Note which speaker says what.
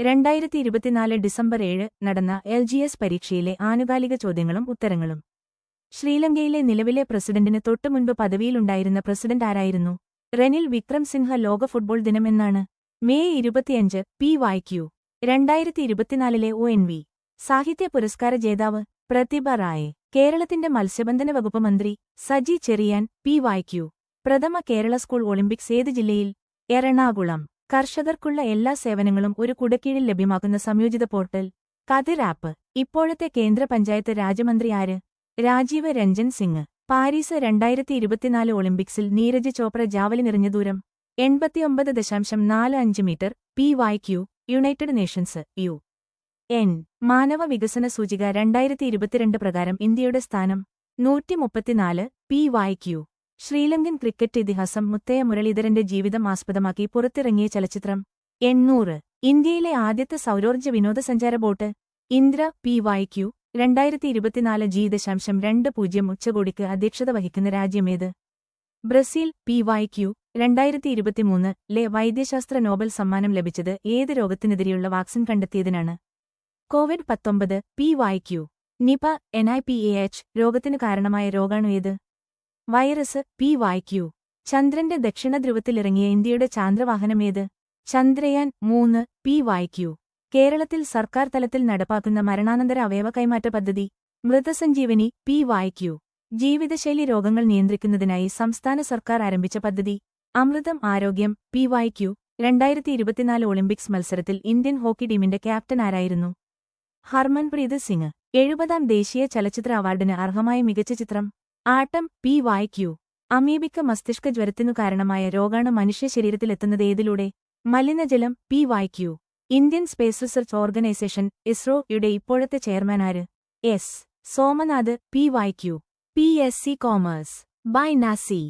Speaker 1: രണ്ടായിരത്തി ഇരുപത്തിനാല് ഡിസംബർ ഏഴ് നടന്ന എൽ ജി എസ് പരീക്ഷയിലെ ആനുകാലിക ചോദ്യങ്ങളും ഉത്തരങ്ങളും. ശ്രീലങ്കയിലെ നിലവിലെ പ്രസിഡന്റിന് തൊട്ടുമുൻപ് പദവിയിലുണ്ടായിരുന്ന പ്രസിഡന്റ് ആരായിരുന്നു? റെനിൽ വിക്രം സിൻഹ ലോക ഫുട്ബോൾ ദിനമെന്നാണ്. മെയ് ഇരുപത്തിയഞ്ച് പി വായ്ക്യു രണ്ടായിരത്തി ഇരുപത്തിനാലിലെ ഒ എൻ വി. സാഹിത്യ പുരസ്കാര ജേതാവ് പ്രതിഭ റായെ. കേരളത്തിന്റെ മത്സ്യബന്ധന വകുപ്പ് മന്ത്രി സജി ചെറിയാൻ പി വായ്ക്യു പ്രഥമ കേരള സ്കൂൾ ഒളിമ്പിക്സ് ഏത് ജില്ലയിൽ? എറണാകുളം. കർഷകർക്കുള്ള എല്ലാ സേവനങ്ങളും ഒരു കുടക്കീഴിൽ ലഭ്യമാക്കുന്ന സംയോജിത പോർട്ടൽ. കതിർ ആപ്പ്. ഇപ്പോഴത്തെ കേന്ദ്ര പഞ്ചായത്ത് രാജമന്ത്രി ആര്? രാജീവ് രഞ്ജൻ സിംഗ്. പാരീസ് രണ്ടായിരത്തി ഇരുപത്തിനാല് ഒളിമ്പിക്സിൽ നീരജ് ചോപ്ര ജാവലി നിറഞ്ഞ ദൂരം. എൺപത്തിയൊമ്പത് ദശാംശം നാല് അഞ്ച് metre. P Y Q. United Nations. U. N. മാനവ വികസന സൂചിക രണ്ടായിരത്തി ഇരുപത്തിരണ്ട് പ്രകാരം ഇന്ത്യയുടെ സ്ഥാനം നൂറ്റി മുപ്പത്തിനാല് P Y Q. Sri Lankan cricket ഇതിഹാസം മുത്തയ മുരളീധരന്റെ ജീവിതം ആസ്പദമാക്കി പുറത്തിറങ്ങിയ ചലച്ചിത്രം. എണ്ണൂറ്. ഇന്ത്യയിലെ ആദ്യത്തെ സൗരോർജ വിനോദസഞ്ചാര boat Indra P Y Q Q രണ്ടായിരത്തി ഇരുപത്തിനാല് ജി ദശാംശം രണ്ട് പൂജ്യം ഉച്ചകോടിക്ക് അധ്യക്ഷത വഹിക്കുന്ന രാജ്യമേത് Brazil P Y Q Q രണ്ടായിരത്തി ഇരുപത്തിമൂന്ന് ലെ വൈദ്യശാസ്ത്ര നോബൽ സമ്മാനം ലഭിച്ചത് ഏത് രോഗത്തിനെതിരെയുള്ള വാക്സിൻ കണ്ടെത്തിയതിനാണ്? കോവിഡ് പത്തൊമ്പത് P Y Q Q Nipah N I P A H രോഗത്തിനു കാരണമായ രോഗാണു ഏത്? Virus P Y Q. ചന്ദ്രന്റെ ദക്ഷിണധ്രുവത്തിലിറങ്ങിയ ഇന്ത്യയുടെ ചാന്ദ്രവാഹനമേത് ചന്ദ്രയാൻ മൂന്ന് പി വൈ ക്യു. കേരളത്തിൽ സർക്കാർ തലത്തിൽ നടപ്പാക്കുന്ന മരണാനന്തര അവയവ കൈമാറ്റ പദ്ധതി മൃതസഞ്ജീവനി പി വൈ ക്യു. ജീവിതശൈലി രോഗങ്ങൾ നിയന്ത്രിക്കുന്നതിനായി സംസ്ഥാന സർക്കാർ ആരംഭിച്ച പദ്ധതി അമൃതം ആരോഗ്യം പി വൈ ക്യു. രണ്ടായിരത്തി ഇരുപത്തിനാല് ഒളിമ്പിക്സ് മത്സരത്തിൽ ഇന്ത്യൻ ഹോക്കി ടീമിന്റെ ക്യാപ്റ്റൻ ആരായിരുന്നു? ഹർമൻപ്രീത് സിംഗ്. എഴുപതാം ദേശീയ ചലച്ചിത്ര അവാർഡിന് അർഹമായ മികച്ച ചിത്രം ആട്ടം പി വായിക്കൂ അമീബിക്ക മസ്തിഷ്ക ജ്വരത്തിനു കാരണമായ രോഗാണു മനുഷ്യ ശരീരത്തിലെത്തുന്നത് ഏതിലൂടെ? മലിനജലം P Y Q Indian Space Research Organisation ഇസ്രോയുടെ ഇപ്പോഴത്തെ ചെയർമാൻ ആര്? S. Somanath P Y Q P S C commerce. By Nazi.